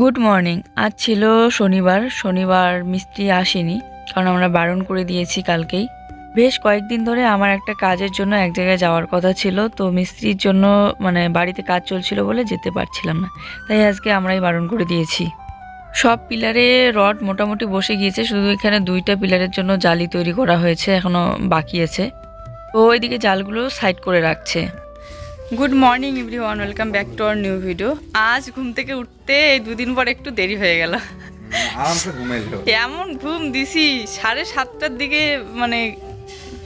Good morning আজ ছিল শনিবার। শনিবার মিস্ত্রি আসেনি, কারণ আমরা বারণ করে দিয়েছি কালকেই। বেশ কয়েকদিন ধরে আমার একটা কাজের জন্য এক জায়গায় যাওয়ার কথা ছিল, তো মিস্ত্রির জন্য মানে বাড়িতে কাজ চলছিল বলে যেতে পারছিলাম না। তাই আজকে আমরাই বারণ করে দিয়েছি। সব পিলারে রড মোটামুটি বসে গিয়েছে, শুধু এখানে দুইটা পিলারের জন্য জালি তৈরি করা হয়েছে এখনও বাকি আছে। তো ওইদিকে জালগুলো সাইড করে রাখছে। Good morning everyone welcome back to our new video আজ ঘুম থেকে উঠতে এই দুদিন পর একটু দেরি হয়ে গেল। এমন ঘুম দিছি সাড়ে সাতটার দিকে মানে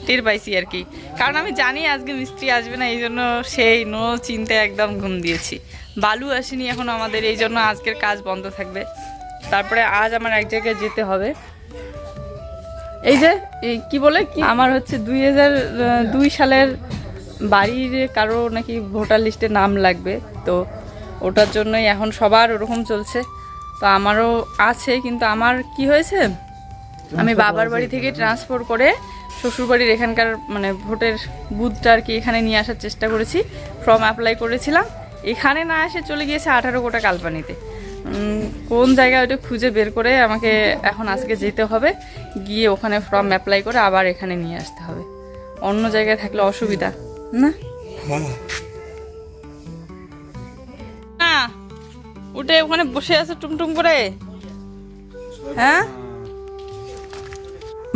টের পাইছি আর কি। কারণ আমি জানি আজকে মিস্ত্রি আসবে না এই জন্য সেই নো চিন্তায় একদম ঘুম দিয়েছি। বালু আসেনি এখন আমাদের এই জন্য আজকের কাজ বন্ধ থাকবে। তারপরে আজ আমার এক জায়গায় যেতে হবে। এই যে এই কি বলে কি? আমার হচ্ছে দুই হাজার দুই সালের বাড়ির কারও নাকি ভোটার লিস্টে নাম লাগবে তো ওটার জন্যই এখন সবার ওরকম চলছে। তো আমারও আছে কিন্তু আমার কি হয়েছে? আমি বাবার বাড়ি থেকে ট্রান্সফার করে শ্বশুরবাড়ির এখানকার মানে ভোটের বুথটা আর কি এখানে নিয়ে আসার চেষ্টা করেছি ফর্ম অ্যাপ্লাই করেছিলাম। এখানে না এসে চলে গিয়েছে আঠারো কোটা কালপানিতে। কোন জায়গায় ওটা খুঁজে বের করে আমাকে এখন আজকে যেতে হবে গিয়ে ওখানে ফর্ম অ্যাপ্লাই করে আবার এখানে নিয়ে আসতে হবে। অন্য জায়গায় থাকলে অসুবিধা। না। না উঠে ওখানে বসে আছে টুমটুম করে। হ্যাঁ?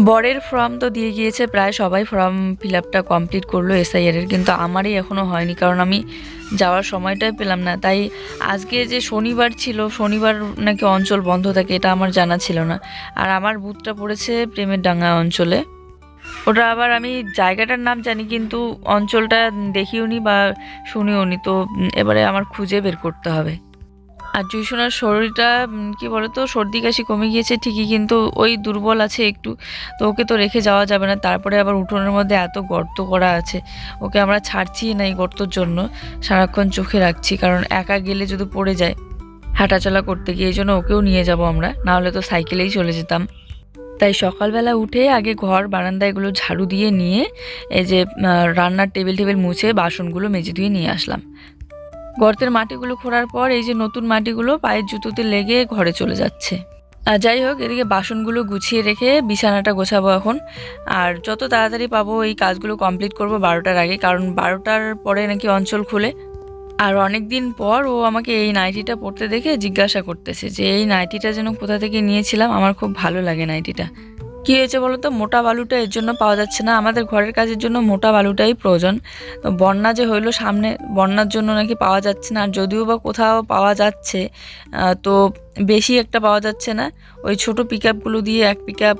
বরের ফর্ম তো দিয়ে গিয়েছে প্রায় সবাই ফর্ম ফিল আপটা কমপ্লিট করল এসআইআর এর কিন্তু আমারই এখনও হয়নি কারণ আমি যাওয়ার সময়টাই পেলাম না। তাই আজকে যে শনিবার ছিল শনিবার নাকি অঞ্চল বন্ধ থাকে এটা আমার জানা ছিল না। আর আমার বুথটা পড়েছে প্রেমের ডাঙ্গা অঞ্চলে। ওটা আবার আমি জায়গাটার নাম জানি, কিন্তু অঞ্চলটা দেখিও নি বা শুনিও নি, তো এবারে আমার খুঁজে বের করতে হবে। আর জুইসোনার শরীরটা কি বলতো, সর্দি কাশি কমে গিয়েছে ঠিকই, কিন্তু ওই দুর্বল আছে একটু, তো ওকে তো রেখে যাওয়া যাবে না। তারপরে আবার উঠোনের মধ্যে এত গর্ত করা আছে, ওকে আমরা ছাড়ছি না এই গর্তর জন্য, সারাক্ষণ চোখে রাখছি, কারণ একা গেলে যদি পড়ে যায় হাঁটাচলা করতে গিয়ে, এই জন্য ওকেও নিয়ে যাব আমরা নাহলে তো সাইকেলেই চলে যেতাম। তাই সকালবেলা উঠে আগে ঘর বারান্দা এগুলো ঝাড়ু দিয়ে নিয়ে এই যে রান্নার টেবিল টেবিল মুছে বাসনগুলো মেজে ধুয়ে নিয়ে আসলাম। গর্তের মাটিগুলো খোঁড়ার পর এই যে নতুন মাটিগুলো পায়ের জুতোতে লেগে ঘরে চলে যাচ্ছে। আর যাই হোক, এদিকে বাসনগুলো গুছিয়ে রেখে বিছানাটা গোছাবো এখন। আর যত তাড়াতাড়ি পাবো এই কাজগুলো কমপ্লিট করব বারোটার আগে, কারণ বারোটার পরে নাকি অঞ্চল খুলে। আর অনেক দিন পর ও আমাকে এই নাইটিটা পড়তে দেখে জিজ্ঞাসা করতেছে যে, এই নাইটিটা যেন কোথা থেকে নিয়েছিলাম? আমার খুব ভালো লাগে নাইটিটা। কী হয়েছে বলো তো? মোটা বালুটা এর জন্য পাওয়া যাচ্ছে না। আমাদের ঘরের কাজের জন্য মোটা বালুটাই প্রয়োজন। তো বন্যা যে হইল সামনে, বন্যার জন্য নাকি পাওয়া যাচ্ছে না। আর যদিও বা কোথাও পাওয়া যাচ্ছে তো বেশি একটা পাওয়া যাচ্ছে না। ওই ছোট পিক আপগুলো দিয়ে এক পিক আপ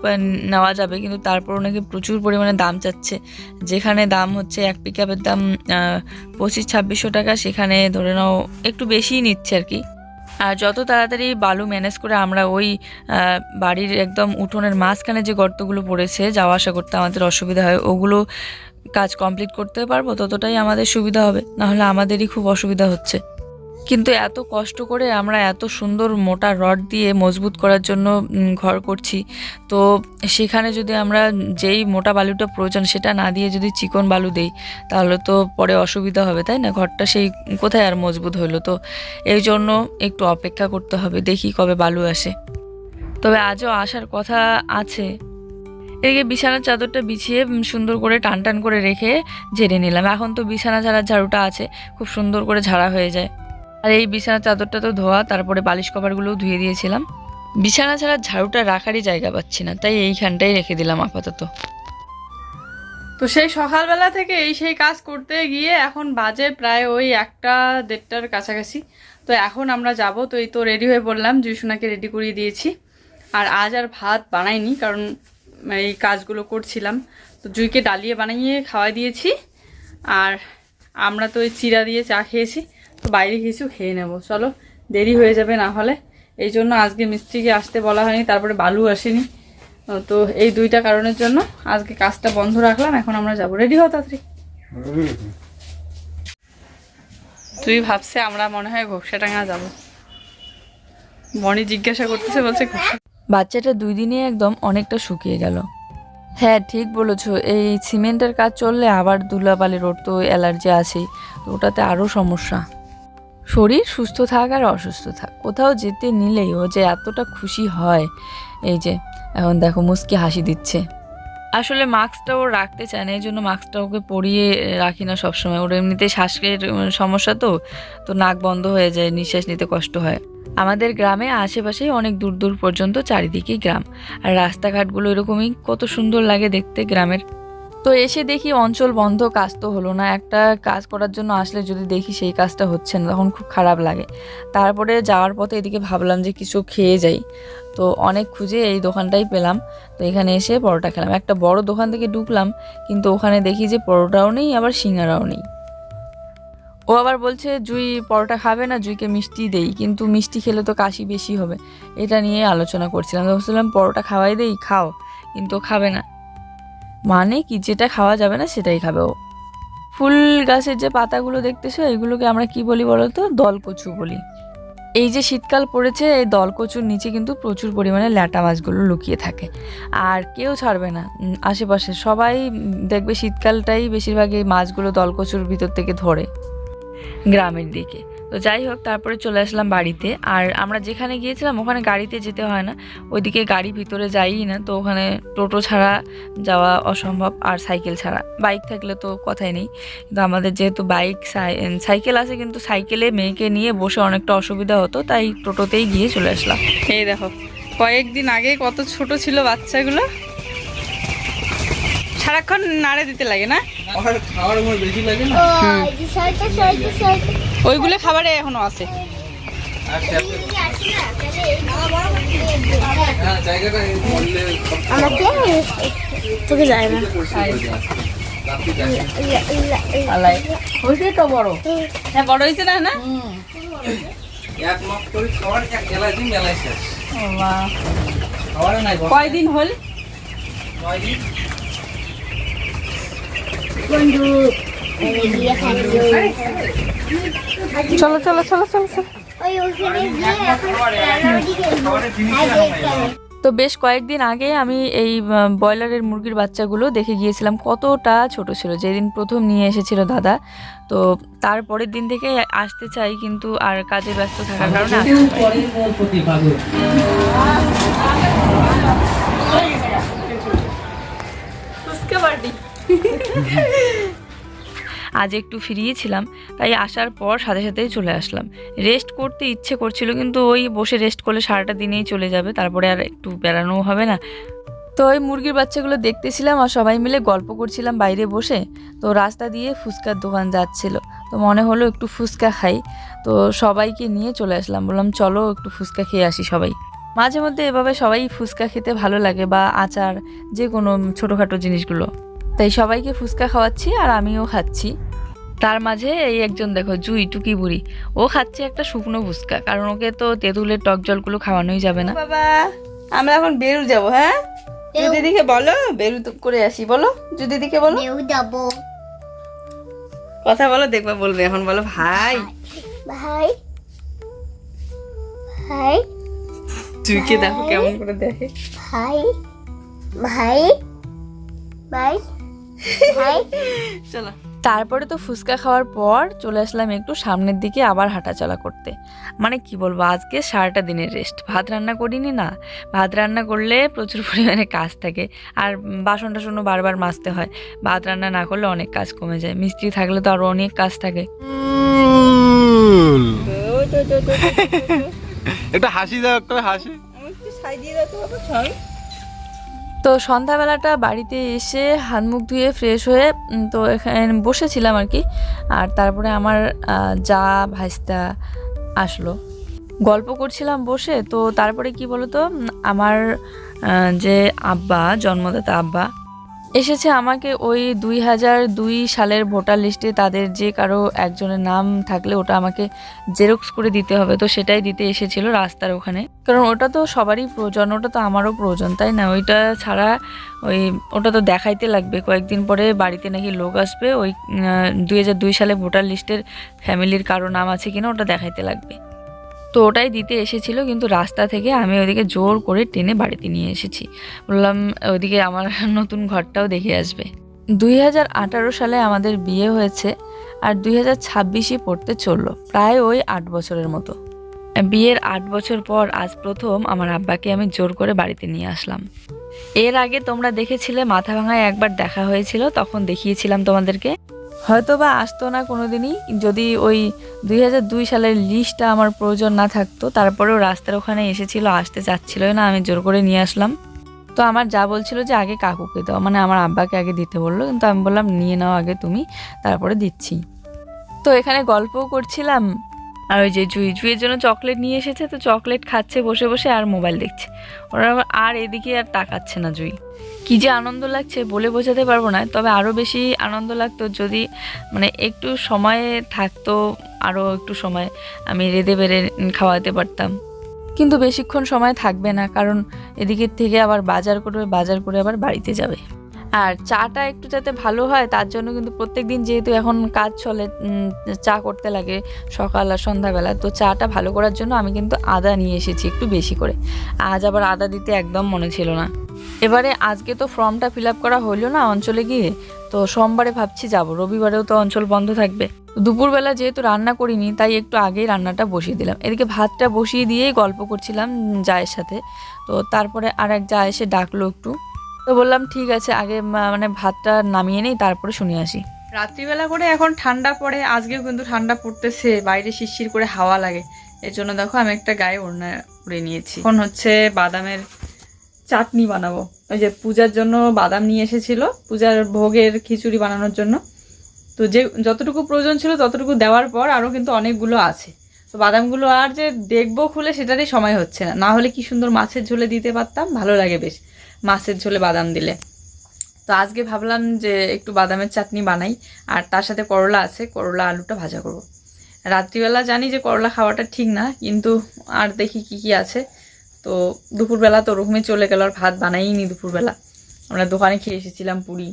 নেওয়া যাবে। কিন্তু তারপরও নাকি প্রচুর পরিমাণে দাম চাচ্ছে। যেখানে দাম হচ্ছে এক পিক আপের দাম পঁচিশ, ছাব্বিশশো টাকা, সেখানে ধরে নাও একটু বেশিই নিচ্ছে আর কি। আর যত তাড়াতাড়ি বালু ম্যানেজ করে আমরা ওই বাড়ির একদম উঠোনের মাঝখানে যে গর্তগুলো পড়েছে, যাওয়া আসা করতে আমাদের অসুবিধা হয়, ওগুলো কাজ কমপ্লিট করতে পারব, ততটাই আমাদের সুবিধা হবে, নাহলে আমাদেরই খুব অসুবিধা হচ্ছে। কিন্তু এত কষ্ট করে আমরা এত সুন্দর মোটা রড দিয়ে মজবুত করার জন্য ঘর করছি। তো সেখানে যদি আমরা যেই মোটা বালুটা প্রয়োজন, সেটা না দিয়ে যদি চিকন বালু দেই, তাহলে তো পরে অসুবিধা হবে, তাই না? ঘরটা সেই কোথায় আর মজবুত হইল তো এই জন্য একটু অপেক্ষা করতে হবে, দেখি কবে বালু আসে। তবে আজও আসার কথা আছে। এদিকে বিছানার চাদরটা বিছিয়ে সুন্দর করে টান টান করে রেখে ঝেড়ে নিলাম। এখন তো বিছানা ঝাড়ার ঝাড়ুটা আছে, খুব সুন্দর করে ঝাড়া হয়ে যায়। আর এই বিছানার চাদরটা তো ধোয়া তারপরে বালিশ কভারগুলোও ধুয়ে দিয়েছিলাম। বিছানা ছাড়া ঝাড়ুটা রাখারই জায়গা পাচ্ছি না তাই এইখানটাই রেখে দিলাম আপাতত। তো সেই সকালবেলা থেকে এই সেই কাজ করতে গিয়ে এখন বাজে প্রায় ওই একটা দেড়টার কাছাকাছি। তো এখন আমরা যাব তো এই তো রেডি হয়ে পড়লাম জুইসোনাকে রেডি করিয়ে দিয়েছি। আর আজ আর ভাত বানাইনি কারণ এই কাজগুলো করছিলাম। তো জুইকে ডালিয়ে বানিয়ে খাওয়াই দিয়েছি আর আমরা তো ওই চিরা দিয়ে চা খেয়েছি। তো বাইরে কিছু খেয়ে নেব। চলো, দেরি হয়ে যাবে না হলে। এই জন্য আজকে মিস্ত্রিকে আসতে বলা হয়নি, তারপরে বালু আসেনি। তো এই দুইটা কারণের জন্য আজকে কাজটা বন্ধ রাখলাম, এখন আমরা যাব। রেডি হও তাড়াতাড়ি। তুই ভাবছে আমরা মনে হয় ঘোষাটাঙ্গা যাব। বনি জিজ্ঞাসা করতেছে, বলছে বাচ্চাটা দুই দিনে একদম অনেকটা শুকিয়ে গেল। হ্যাঁ ঠিক বলেছ। এই সিমেন্টের কাজ চললে আবার ধুলাবালি রোড তো অ্যালার্জি আছেই। তো ওটাতে আরও সমস্যা। শরীর সুস্থ থাক আর অসুস্থ থাক। কোথাও যেতে নিলেই ও যে এতটা খুশি হয়, এই যে, এখন দেখো মুস্কি হাসি দিচ্ছে। আসলে মাস্কটা ও রাখতে চায় না এই জন্য মাস্কটা ওকে পরিয়ে রাখি না সবসময়। ওর এমনিতে শ্বাসের সমস্যা তো তো নাক বন্ধ হয়ে যায়, নিঃশ্বাস নিতে কষ্ট হয়। আমাদের গ্রামে আশেপাশেই অনেক দূর দূর পর্যন্ত চারিদিকেই গ্রাম। আর রাস্তাঘাটগুলো এরকমই, কত সুন্দর লাগে দেখতে গ্রামের। তো এসে দেখি অঞ্চল বন্ধ কাজ তো হলো না। একটা কাজ করার জন্য আসলে যদি দেখি সেই কাজটা হচ্ছে না, তখন খুব খারাপ লাগে। তারপরে যাওয়ার পথে এদিকে ভাবলাম যে কিছু খেয়ে যাই। তো অনেক খুঁজে এই দোকানটাই পেলাম। তো এখানে এসে পরোটা খেলাম। একটা বড় দোকান থেকে ঢুকলাম, কিন্তু ওখানে দেখি যে পরোটাও নেই, আবার সিঙ্গারাও নেই। ও আবার বলছে, জুই পরোটা খাবে না, জুইকে মিষ্টি দেই। কিন্তু মিষ্টি খেলে তো কাশি বেশি হবে। এটা নিয়ে আলোচনা করছিলাম। তো বলছিলাম পরোটা খাওয়াই দেই, খাও। কিন্তু খাবে না। মানে কি, যেটা খাওয়া যাবে না সেটাই খাবে ও। ফুল গাছের যে পাতাগুলো দেখতেছো, এগুলোকে আমরা কি বলি বলো তো দলকচু বলি। এই যে শীতকাল পড়েছে, এই দলকচুর নিচে কিন্তু প্রচুর পরিমাণে ল্যাটা মাছগুলো লুকিয়ে থাকে। আর কেউ ছাড়বে না। আশেপাশে সবাই দেখবে শীতকালটাই বেশিরভাগ এই মাছগুলো দলকচুর ভিতর থেকে ধরে। গ্রামের দিকে। তো যাই হোক, তারপরে চলে আসলাম বাড়িতে। আর আমরা যেখানে গিয়েছিলাম, ওখানে গাড়িতে যেতে হয় না। ওইদিকে গাড়ি ভিতরে যাইই না, তো ওখানে টোটো ছাড়া যাওয়া অসম্ভব আর সাইকেল ছাড়া। বাইক থাকলে তো কথাই নেই। কিন্তু আমাদের যেহেতু বাইক সাইকেল আছে, কিন্তু সাইকেলে মেয়েকে নিয়ে বসে অনেকটা অসুবিধা হতো, তাই টোটোতেই গিয়ে চলে আসলাম। এই দেখো, কয়েকদিন আগে কত ছোট ছিল বাচ্চাগুলো। সারাক্ষণ নাড়ে দিতে লাগে না? আর খাওয়ার আমার বেশি লাগে না? ওইগুলো খাবারে এখনও আছে। আর ট্যাপে হ্যাঁ তোকে যায় না। তো বড়? হ্যাঁ বড় হয়েছে না না? এক মাস করে খাওয়ার এক মেলায় দিন মেলায় শেষ খাওয়ারে নাই বস। কয়দিন হল নয় দিন বন্ধু গিয়ে চলো চলো চলো চলো চলো। তো বেশ কয়েকদিন আগে আমি এই ব্রয়লারের মুরগির বাচ্চাগুলো দেখে গিয়েছিলাম কতটা ছোট ছিল। যেদিন প্রথম নিয়ে এসেছিল দাদা তো তারপরের দিন থেকে আসতে চাই কিন্তু আর কাজে ব্যস্ত থাকার কারণে আজ একটু ফিরিয়েছিলাম, তাই আসার পর সাথে সাথেই চলে আসলাম। রেস্ট করতে ইচ্ছে করছিল, কিন্তু ওই বসে রেস্ট করলে সারাটা দিনেই চলে যাবে, তারপরে আর একটু বেড়ানোও হবে না। তো ওই মুরগির বাচ্চাগুলো দেখতেছিলাম আর সবাই মিলে গল্প করছিলাম বাইরে বসে। তো রাস্তা দিয়ে ফুচকার দোকান যাচ্ছিল, তো মনে হলো একটু ফুচকা খাই। তো সবাইকে নিয়ে চলে আসলাম, বললাম, চলো একটু ফুচকা খেয়ে আসি সবাই। মাঝে মধ্যে এভাবে সবাই ফুচকা খেতে ভালো লাগে বা আচার যে কোনো ছোটোখাটো জিনিসগুলো। তাই সবাইকে ফুচকা খাওয়াচ্ছি আর আমিও খাচ্ছি। তার মাঝে এই একজন দেখো জুই টুকি বুড়ি। ও খাচ্ছে একটা শুকনো ফুচকা কারণ ওকে তো তেঁতুলের টক জলগুলো খাওয়ানোই যাবে না। বাবা আমরা এখন বেরু যাব হ্যাঁ? দিদিকে বলো বেরু তো করে আসি বলো? দিদিকে বলো। নেউ যাব। কথা বলো দেখবা বলবে এখন বলো ভাই। ভাই। ভাই। জুইকে দেখো কেমন করে দেখে। ভাই। ভাই। ভাই। চলো। তারপরে তো ফুচকা খাওয়ার পর চলে আসলাম একটু সামনের দিকে আবার হাঁটাচলা করতে। মানে কি বলব আজকে সারাটা দিনের রেস্ট ভাত রান্না করিনি না ভাত রান্না করলে প্রচুর পরিমাণে কাজ থাকে। আর বাসন টাসনও বারবার মাজতে হয়। ভাত রান্না না করলে অনেক কাজ কমে যায়। মিস্ত্রি থাকলে তো আরও অনেক কাজ থাকে। একটা হাসি দাও একটা হাসি। ছাই দিয়ে দাও তো সন্ধ্যাবেলাটা বাড়িতে এসে হাত মুখ ধুয়ে ফ্রেশ হয়ে তো এখানে বসেছিলাম আর কি। আর তারপরে আমার যা ভাইস্তা আসলো। গল্প করছিলাম বসে, তো তারপরে কি বলতো আমার যে আব্বা, জন্মদাতা আব্বা এসেছে আমাকে ওই দুই হাজার দুই সালের ভোটার লিস্টে তাদের যে কারও একজনের নাম থাকলে ওটা আমাকে জেরক্স করে দিতে হবে। তো সেটাই দিতে এসেছিল রাস্তার ওখানে। কারণ ওটা তো সবারই প্রয়োজন, ওটা তো আমারও প্রয়োজন, তাই না? ওইটা ছাড়া ওই, ওটা তো দেখাইতে লাগবে। কয়েকদিন পরে বাড়িতে নাকি লোক আসবে, ওই দুই হাজার দুই সালে ভোটার লিস্টের ফ্যামিলির কারও নাম আছে কিনা ওটা দেখাইতে লাগবে। তো ওটাই দিতে এসেছিল, কিন্তু রাস্তা থেকে আমি ওইদিকে জোর করে টেনে বাড়িতে নিয়ে এসেছি। বললাম ওইদিকে আমার নতুন ঘরটাও দেখে আসবে। দুই হাজার আঠারো সালে আমাদের বিয়ে হয়েছে আর দুই হাজার ছাব্বিশে পড়তে চলল, প্রায় ওই আট বছরের মতো। বিয়ের আট বছর পর আজ প্রথম আমার আব্বাকে আমি জোর করে বাড়িতে নিয়ে আসলাম। এর আগে তোমরা দেখেছিলে মাথা ভাঙায় একবার দেখা হয়েছিল, তখন দেখিয়েছিলাম তোমাদেরকে। হয়তো বা আসতো না কোনো দিনই যদি ওই দুই হাজার দুই সালের লিস্টটা আমার প্রয়োজন না থাকতো, তারপরেও রাস্তার ওখানে এসেছিল, আসতে চাচ্ছিল না, আমি জোর করে নিয়ে আসলাম। তো আমার যা বলছিল যে আগে কাকুকে দাও মানে আমার আব্বাকে আগে দিতে বলল, কিন্তু আমি বললাম, নিয়ে নাও আগে তুমি, তারপরে দিচ্ছি। তো এখানে গল্পও করছিলাম আর ওই যে জুই, জুইয়ের জন্য চকলেট নিয়ে এসেছে, তো চকলেট খাচ্ছে, বসে বসে আর মোবাইল দেখছে। ওরা আর এদিকে আর তাকাচ্ছে না জুই। কি যে আনন্দ লাগছে বলে বোঝাতে পারব না, তবে আরও বেশি আনন্দ লাগতো যদি মানে একটু সময়ে থাকতো আরও একটু সময় আমি রেঁধে বেড়ে খাওয়াতে পারতাম। কিন্তু বেশিক্ষণ সময় থাকবে না, কারণ এদিকের থেকে আবার বাজার করবে, বাজার করে আবার বাড়িতে যাবে। আর চাটা একটু যাতে ভালো হয়, তার জন্য কিন্তু প্রত্যেক দিন যেহেতু এখন কাজ চলে চা করতে লাগে সকাল আর সন্ধ্যাবেলা, তো চাটা ভালো করার জন্য আমি কিন্তু আদা নিয়ে এসেছি একটু বেশি করে। আজ আবার আদা দিতে একদম মনে ছিল না। এবারে আজকে তো ফর্মটা ফিল আপ করা হলো না অঞ্চলে গিয়ে, তো সোমবারে ভাবছি যাব, রবিবারেও তো অঞ্চল বন্ধ থাকবে। দুপুরবেলা যেহেতু রান্না করিনি, তাই একটু আগেই রান্নাটা বসিয়ে দিলাম। এদিকে ভাতটা বসিয়ে দিয়েই গল্প করছিলাম জায়ের সাথে, তো তারপরে আর এক যা এসে ডাকলো একটু। তো বললাম, ঠিক আছে, আগে মানে ভাতটা নামিয়ে নেই, তারপরে শুনে আসি। রাত্রিবেলা করে এখন ঠান্ডা পড়ে, আজকেও কিন্তু ঠান্ডা পড়তেছে, বাইরে শিরশির করে হাওয়া লাগে। এর জন্য দেখো আমি একটা গায়ে ওড়না উড়ে নিয়েছি। এখন হচ্ছে বাদামের চাটনি বানাবো। ওই যে পূজার জন্য বাদাম নিয়ে এসেছিল, পূজার ভোগের খিচুড়ি বানানোর জন্য। তো যে, যতটুকু প্রয়োজন ছিল ততটুকু দেওয়ার পর আরও কিন্তু অনেকগুলো আছে। তো বাদামগুলো আর যে দেখব খুলে সেটারই সময় হচ্ছে না। না হলে কি সুন্দর মাছের ঝোলে দিতে পারতাম? ভালো লাগে বেশ। মাছের ঝোলে বাদাম দিলে। তো আজকে ভাবলাম যে একটু বাদামের চাটনি বানাই, আর তার সাথে করলা আছে, করলা আলুটা ভাজা করব। রাত্রিবেলা জানি যে করলা খাওয়াটা ঠিক না, কিন্তু আর দেখি কি কি আছে। তো দুপুরবেলা তো ওরকমই চলে গেল, আর ভাত বানাইনি দুপুরবেলা। আমরা দোকানে খেয়ে এসেছিলাম পুরি।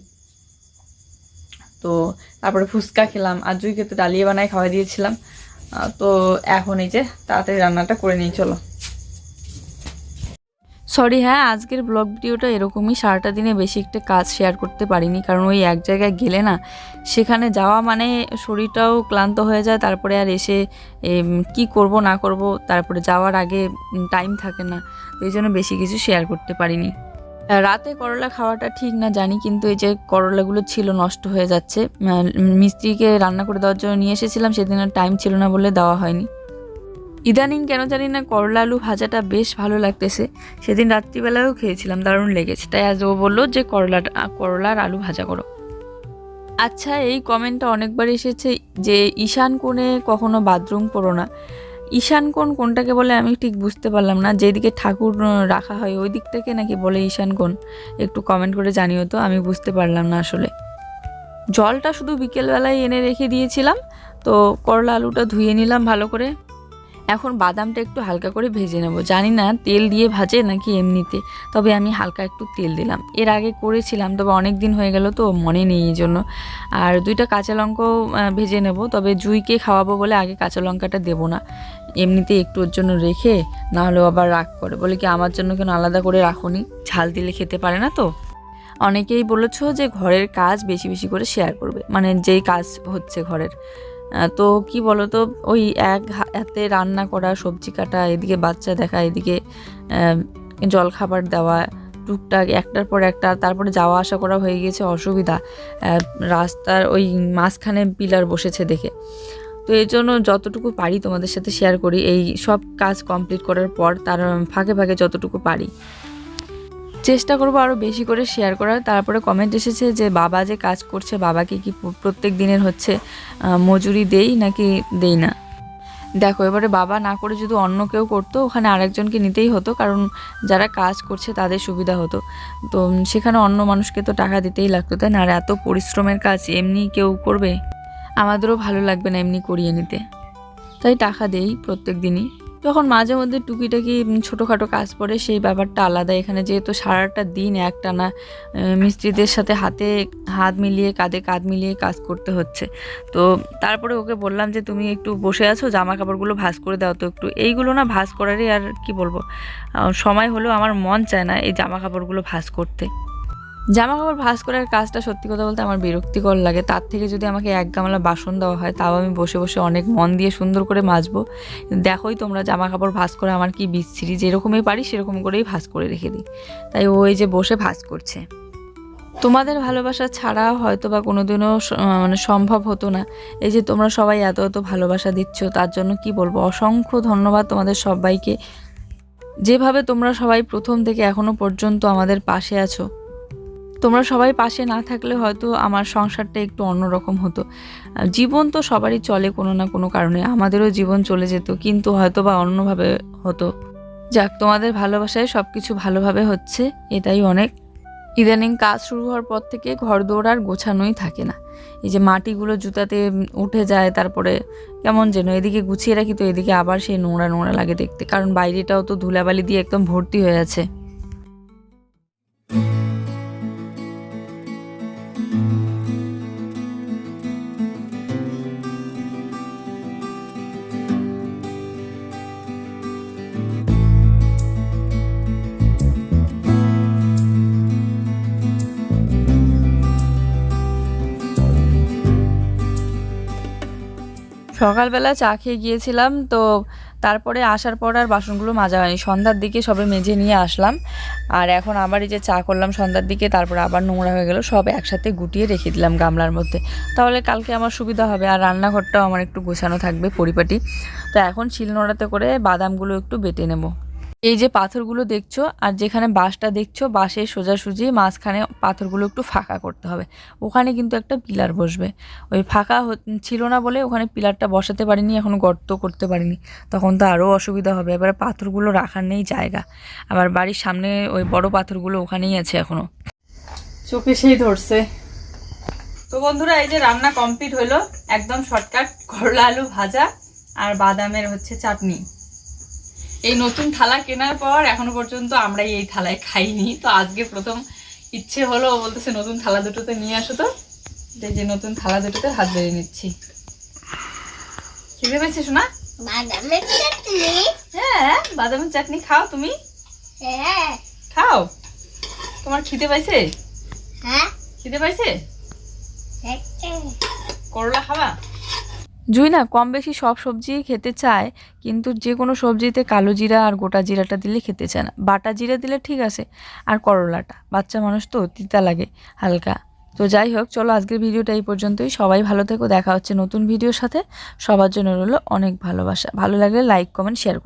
তো তারপরে ফুচকা খেলাম, আর জুইকে তো ডালিয়ে বানাই খাওয়াই দিয়েছিলাম। তো এখন এই যে তাড়াতাড়ি রান্নাটা করে নিই, চলো। সরি হ্যাঁ আজকের ব্লগ ভিডিওটা এরকমই। সারাটা দিনে বেশি একটা কাজ শেয়ার করতে পারিনি, কারণ ওই এক জায়গায় গেলে না, সেখানে যাওয়া মানে শরীরটাও ক্লান্ত হয়ে যায়, তারপরে আর এসে কি করব, না করব, তারপরে যাওয়ার আগে টাইম থাকে না। এই জন্য বেশি কিছু শেয়ার করতে পারিনি। রাতে করলা খাওয়াটা ঠিক না, জানি, কিন্তু এই যে করলাগুলো ছিল নষ্ট হয়ে যাচ্ছে। মিস্ত্রিকে রান্না করে দেওয়ার জন্য নিয়ে এসেছিলাম, সেদিন আর টাইম ছিল না বলে দেওয়া হয়নি। ইদানিং কেন জানি না করলা আলু ভাজাটা বেশ ভালো লাগতেছে। সেদিন রাত্রিবেলাও খেয়েছিলাম, দারুণ লেগেছে। তাই আজ ও বলল যে করলা আর আলু ভাজা করো। আচ্ছা এই কমেন্টটা অনেকবার এসেছে যে ঈশান কোণে কখনো বাথরুম করো না। ঈশান কোণ কোনটাকে বলে আমি ঠিক বুঝতে পারলাম না, যেদিকে ঠাকুর রাখা হয় ওই দিকটাকে নাকি বলে ঈশান কোণ। একটু কমেন্ট করে জানিও তো, আমি বুঝতে পারলাম না আসলে। জলটা শুধু বিকেলবেলায় এনে রেখে দিয়েছিলাম, তো করলা আলুটা ধুয়ে নিলাম ভালো করে। এখন বাদামটা একটু হালকা করে ভেজে নেব। জানি না তেল দিয়ে ভাজে নাকি এমনিতে, তবে আমি হালকা একটু তেল দিলাম। এর আগে করেছিলাম, তবে অনেক দিন হয়ে গেল তো মনে নেই এই জন্য। আর দুইটা কাঁচা লঙ্কাও ভেজে নেব, তবে জুইকে খাওয়াবো বলে আগে কাঁচা লঙ্কাটা দেবো না। এমনিতে একটু ওর জন্য রেখে না হলেও আবার রাগ করে। বলে কি, আমার জন্য কেন আলাদা করে রাখুনি? ঝাল দিলে খেতে পারে না তো? অনেকেই বলেছ যে ঘরের কাজ বেশি বেশি করে শেয়ার করবে। মানে যেই কাজ হচ্ছে ঘরের। তো কি বলো তো ওই এক হাতে রান্না করা, সবজি কাটা, এদিকে বাচ্চা দেখা, এদিকে জল খাবার দেওয়া, টুকটাক একটার পর একটা, তারপরে যাওয়া আসা করা হয়ে গেছে অসুবিধা। রাস্তার ওই মাঝখানে পিলার বসেছে দেখে। তো এই জন্য যতটুকু পারি তোমাদের সাথে শেয়ার করি। এই সব কাজ কমপ্লিট করার পর তার ফাঁকে ফাঁকে যতটুকু পারি। চেষ্টা করব আরও বেশি করে শেয়ার করার। তারপরে কমেন্ট এসেছে যে, বাবা যে কাজ করছে, বাবাকে কি প্রত্যেক দিনের হচ্ছে মজুরি দেই নাকি দেই না? দেখো, এবারে বাবা না করে যদি অন্য কেউ করতো, ওখানে আরেকজনকে নিতেই হতো, কারণ যারা কাজ করছে তাদের সুবিধা হতো। তো সেখানে অন্য মানুষকে তো টাকা দিতেই লাগতো, তাই না? আর এত পরিশ্রমের কাজ, এমনি কেউ করবে? আমাদেরও ভালো লাগবে না এমনি করিয়ে নিতে। তাই টাকা দেই প্রত্যেক দিনই। যখন মাঝে মধ্যে টুকিটাকি ছোটোখাটো কাজ পড়ে, সেই ব্যাপারটা আলাদা। এখানে যেহেতু সারাটা দিন একটানা মিস্ত্রিদের সাথে হাতে হাত মিলিয়ে, কাঁধে কাঁধ মিলিয়ে কাজ করতে হচ্ছে। তো তারপরে ওকে বললাম যে, তুমি একটু বসে আছো জামা কাপড়গুলো ভাঁজ করে দাও তো একটু। এইগুলো না ভাঁজ করারই আর কি বলব? সময় হলেও আমার মন চায় না এই জামা কাপড়গুলো ভাঁজ করতে। জামা কাপড় ভাঁজ করার কাজটা সত্যি কথা বলতে আমার বিরক্তিকর লাগে। তার থেকে যদি আমাকে এক গামলা বাসন দেওয়া হয়, তাও আমি বসে বসে অনেক মন দিয়ে সুন্দর করে মাজবো। দেখোই তোমরা জামা কাপড় ভাঁজ করে আমার কি বিচ্ছিরি যেরকমই পারি সেরকম করেই ভাঁজ করে রেখে দিই। তাই ওই যে বসে ভাঁজ করছে। তোমাদের ভালোবাসা ছাড়া হয়তো বা কোনোদিনও মানে সম্ভব হতো না। এই যে তোমরা সবাই এত এত ভালোবাসা দিচ্ছ, তার জন্য কি বলব? অসংখ্য ধন্যবাদ তোমাদের সবাইকে। যেভাবে তোমরা সবাই প্রথম থেকে এখনও পর্যন্ত আমাদের পাশে আছো তোমরা সবাই পাশে না থাকলে হয়তো আমার সংসারটা একটু অন্যরকম হতো। জীবন তো সবারই চলে কোনো না কোনো কারণে, আমাদেরও জীবন চলে যেত, কিন্তু হয়তো বা অন্যভাবে হতো। যাক, তোমাদের ভালোবাসায় সব কিছু ভালোভাবে হচ্ছে, এটাই অনেক। ইদানিং কাজ শুরু হওয়ার পর থেকে ঘর দৌড় আর গোছানোই থাকে না। এই যে মাটিগুলো জুতাতে উঠে যায়, তারপরে কেমন যেন, এদিকে গুছিয়ে রাখি তো, এদিকে আবার সেই নোংরা নোংরা লাগে দেখতে। কারণ বাইরেটাও তো ধুলাবালি দিয়ে একদম ভর্তি হয়ে আছে। সকালবেলা চা খেয়ে গিয়েছিলাম, তো তারপরে আসার পর আর বাসনগুলো মাজা হয়নি। সন্ধ্যার দিকে সবে মেজে নিয়ে আসলাম, আর এখন আবার এই যে চা করলাম সন্ধ্যার দিকে, তারপর আবার নোংরা হয়ে গেল, সব একসাথে গুটিয়ে রেখে দিলাম গামলার মধ্যে। তাহলে কালকে আমার সুবিধা হবে, আর রান্নাঘরটাও আমার একটু গোছানো থাকবে পরিপাটি। তো এখন শিলনোড়াতে করে বাদামগুলো একটু বেটে নেব। এই যে পাথরগুলো দেখছ আর যেখানে বাঁশটা দেখছ, বাঁশের সোজাসুজি মাঝখানে পাথরগুলো একটু ফাঁকা করতে হবে। ওখানে কিন্তু একটা পিলার বসবে। ওই ফাঁকা ছিল না বলে ওখানে পিলারটা বসাতে পারিনি, এখন গর্ত করতে পারিনি। তখন তো আরও অসুবিধা হবে। এবারে পাথরগুলো রাখার নেই জায়গা। আবার বাড়ির সামনে ওই বড় পাথরগুলো ওখানেই আছে এখনও চোখে সেই ধরছে। তো বন্ধুরা, এই যে রান্না কমপ্লিট হলো। একদম শর্টকাট। করলা আলু ভাজা আর বাদামের হচ্ছে চাটনি। এই নতুন থালা কেনার পর এখনও পর্যন্ত আমরাই এই থালায় খাইনি। তো আজকে প্রথম ইচ্ছে হলো বলতেছে নতুন থালা দুটোতে নিয়ে আসো তো। যে নতুন থালা দুটোতে হাত বেরিয়ে নিচ্ছি। খিদে পেয়েছে শোনা বাদামের চাটনি। হ্যাঁ বাদামের চাটনি খাও তুমি। হ্যাঁ। খাও। তোমার খিদে পাইছে? হ্যাঁ। খিদে পাইছে। করলা খাবা? জুই না, কম বেশি সব সবজি খেতে চায়, কিন্তু যে কোনো সবজিতে কালো জিরা আর গোটা জিরাটা দিলে খেতে চায় না। বাটা জিরা দিলে ঠিক আছে, আর করলাটা। বাচ্চা মানুষ তো তিতা লাগে হালকা। তো যাই হোক, চলো আজকের ভিডিওটা এই পর্যন্তই। সবাই ভালো থেকো, দেখা হচ্ছে নতুন ভিডিওর সাথে। সবার জন্য রইল অনেক ভালোবাসা। ভালো লাগলে লাইক কমেন্ট শেয়ার